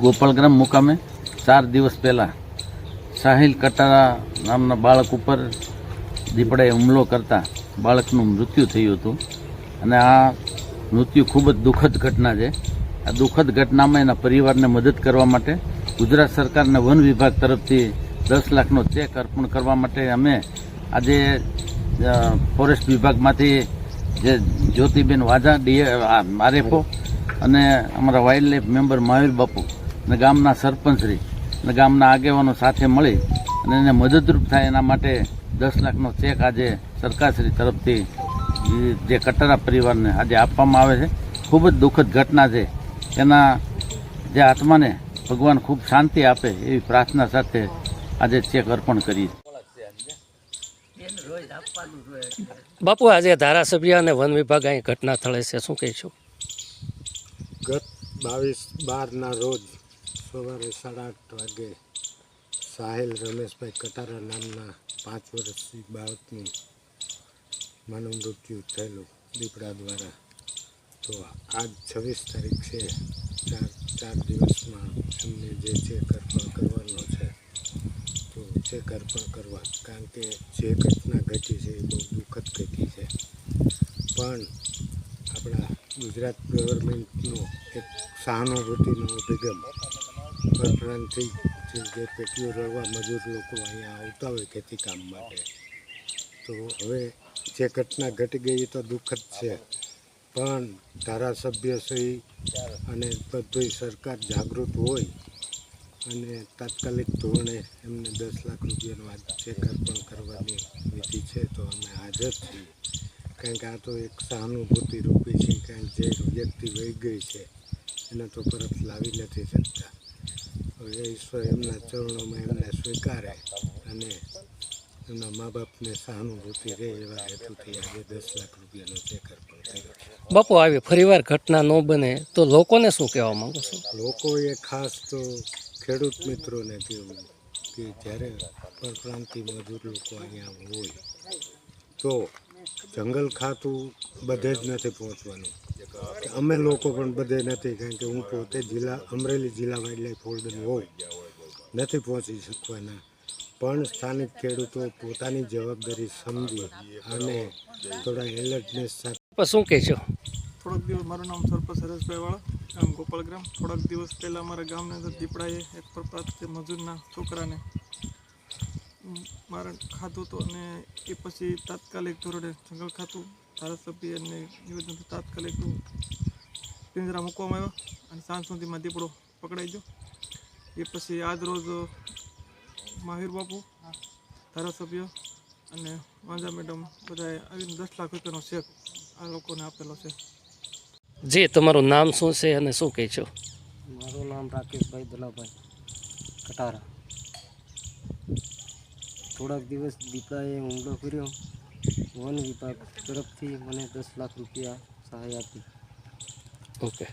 ગોપાલગ્રામ મુકામે ચાર દિવસ પહેલાં સાહિલ કટારા નામના બાળક ઉપર દીપડાએ હુમલો કરતા બાળકનું મૃત્યુ થયું હતું. અને આ મૃત્યુ ખૂબ જ દુઃખદ ઘટના છે. આ દુઃખદ ઘટનામાં એના પરિવારને મદદ કરવા માટે ગુજરાત સરકારના વન વિભાગ તરફથી દસ લાખનો ચેક અર્પણ કરવા માટે અમે આજે ફોરેસ્ટ વિભાગમાંથી જે જ્યોતિબેન વાજા ડીએ આરએફઓ અને અમારા વાઇલ્ડ લાઈફ મેમ્બર મહાવીર બાપુ અને ગામના સરપંચશ્રી અને ગામના આગેવાનો સાથે મળી અને એને મદદરૂપ થાય એના માટે દસ લાખનો ચેક આજે સરકારશ્રી તરફથી જે કટારા પરિવારને આજે આપવામાં આવે છે. ખૂબ જ દુઃખદ ઘટના છે. એના જે આત્માને ભગવાન ખૂબ શાંતિ આપે એવી પ્રાર્થના સાથે આજે ચેક અર્પણ કરીએ. બાપુ આજે ધારાસભ્ય અને વન વિભાગ અહીં ઘટના સ્થળે છે. શું કહીશું? ગત બાવીસ બારના રોજ સવારે સાડા આઠ વાગે સાહિલ રમેશભાઈ કટારા નામના પાંચ વર્ષથી બાળકનું માનું મૃત્યુ થયેલું દીપડા દ્વારા. તો આજ છવ્વીસ તારીખ છે. ચાર ચાર દિવસમાં એમને જે છે અર્પણ કરવાનો છે, તો ચેક અર્પણ કરવા, કારણ કે જે ઘટના ઘટી છે એ બહુ દુઃખદ ઘટી છે. પણ આપણા ગુજરાત ગવર્મેન્ટનો એક સહાનુભૂતિનો અભિગમ પરપ્રાંતથી જે પેટીઓ રળવા મજૂર લોકો અહીંયા આવતા હોય ખેતી કામ માટે તો હવે જે ઘટના ઘટી ગઈ એ તો દુઃખદ છે પણ ધારાસભ્ય સહી અને બધું સરકાર જાગૃત હોય અને તાત્કાલિક ધોરણે એમને દસ લાખ રૂપિયાનો આ ચેક અર્પણ કરવાની વિધિ છે તો અમે હાજર છીએ કારણ કે આ તો એક સહાનુભૂતિ રૂપી છે કારણ જે વ્યક્તિ વહી ગઈ છે એને તો પરત લાવી નથી શકતા હવે ઈશ્વર એમના ચરણોમાં એમને સ્વીકારે અને એમના મા બાપને સહાનુભૂતિ રહે એવા હેતુથી આજે દસ લાખ રૂપિયાનો ચેક અર્પણ કર્યો છે. બાપુ આવી ફરીવાર ઘટના ન બને તો લોકોને શું કહેવા માંગો છો? લોકોએ ખાસ તો ખેડૂત મિત્રોને કહેવું કે જ્યારે પરપ્રાંતિ મજૂર લોકો અહીંયા હોય તો જંગલ ખાતું બધે જ નથી પહોંચવાનું. અમે લોકો પણ બધે નથી કારણ કે હું પોતે જિલ્લા અમરેલી જિલ્લા વાઇલ્ડ લાઇફ હોલ્ડર હોઉં. નથી પહોંચી શકવાના પણ સ્થાનિક ખેડૂતો પોતાની જવાબદારી સમજી અને થોડા એલર્ટનેસ સાથે શું કહે છો? થોડાક દિવસ મારું નામ સરપંચ હરેશભાઈ વાળા ગામ ગોપાલગ્રામ થોડાક દિવસ પહેલાં અમારા ગામની અંદર દીપડાએ એક પ્રપાત મજૂરના છોકરાને મારણ ખાધું હતું અને એ પછી તાત્કાલિક ધોરણે જંગલ ખાતું ધારાસભ્યને નિવેદન તાત્કાલિક પિંજરા મૂકવામાં આવ્યા અને સાંજ સુધીમાં દીપડો પકડાઈ ગયો. એ પછી આજ રોજ માહિર બાપુ ધારાસભ્ય અને વાંજા મેડમ બધાએ આવીને દસ લાખ રૂપિયાનો ચેક આ લોકોને આપેલો છે. જી તમારું નામ શું છે અને શું કહે છો? મારું નામ રાકેશભાઈ દલાભાઈ કટારા. થોડાક દિવસ દીપડાએ હુમલો કર્યો. વન વિભાગ તરફથી મને દસ લાખ રૂપિયા સહાય આપી. ઓકે.